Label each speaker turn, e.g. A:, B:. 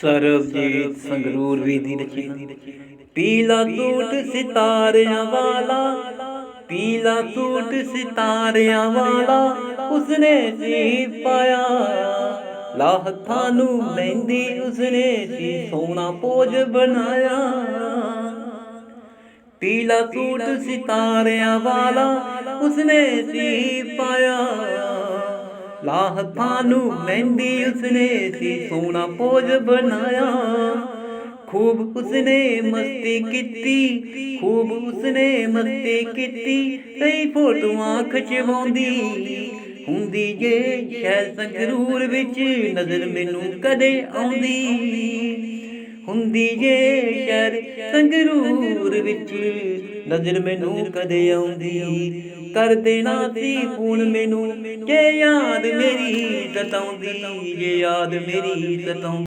A: ਸਰਬਜੀਤ ਸੰਗਰੂਰ ਵੀ ਦੀ ਰਚਨਾ ਪੀਲਾ ਸੂਟ ਸਿਤਾਰਿਆਂ ਵਾਲਾ, ਪੀਲਾ ਸੂਟ ਸਿਤਾਰਿਆਂ ਵਾਲਾ, ਉਸਨੇ ਸੀ ਪਾਇਆ ਲਾ ਹੱਥਾਂ ਨੂੰ ਮਹਿੰਦੀ ਉਸਨੇ ਸੀ ਸੋਨਾ ਪੋਜ ਬਣਾਇਆ ਪੀਲਾ ਸੂਟ ਸਿਤਾਰਿਆਂ ਵਾਲਾ, ਉਸਨੇ ਸੀ ਪਾਇਆ ਲਾ ਹੱਥਾਂ ਨੂੰ ਮਹਿੰਦੀ ਉਸਨੇ ਸੀ ਸੋਨਾ ਪੋਜ ਬਣਾਇਆ। ਖੂਬ ਉਸਨੇ ਮਸਤੀ ਕੀਤੀ, ਖੂਬ ਉਸਨੇ ਮਸਤੀ ਕੀਤੀ, ਕਈ ਫੋਟੋਆਂ ਖਿਚਵਾਉਂਦੀ। ਹੁੰਦੀ ਜੇ ਸ਼ਹਿਰ ਸੰਗਰੂਰ ਵਿੱਚ, ਨਜ਼ਰ ਮੈਨੂੰ ਕਦੇ ਆਉਂਦੀ। ਹੁੰਦੀ ਜੇ ਸ਼ਰ ਸੰਗਰੂਰ ਵਿੱਚ। ਨਜ਼ਰ ਮੈਨੂੰ ਕਦੇ ਆਉਂਦੀ, ਕਰ ਦੇਣਾ ਸੀ ਫੋਨ ਮੈਨੂੰ ਜੇ ਯਾਦ ਮੇਰੀ ਸਤਾਉਂਦੀ, ਜੇ ਯਾਦ ਮੇਰੀ ਸਤਾਉਂਦੀ।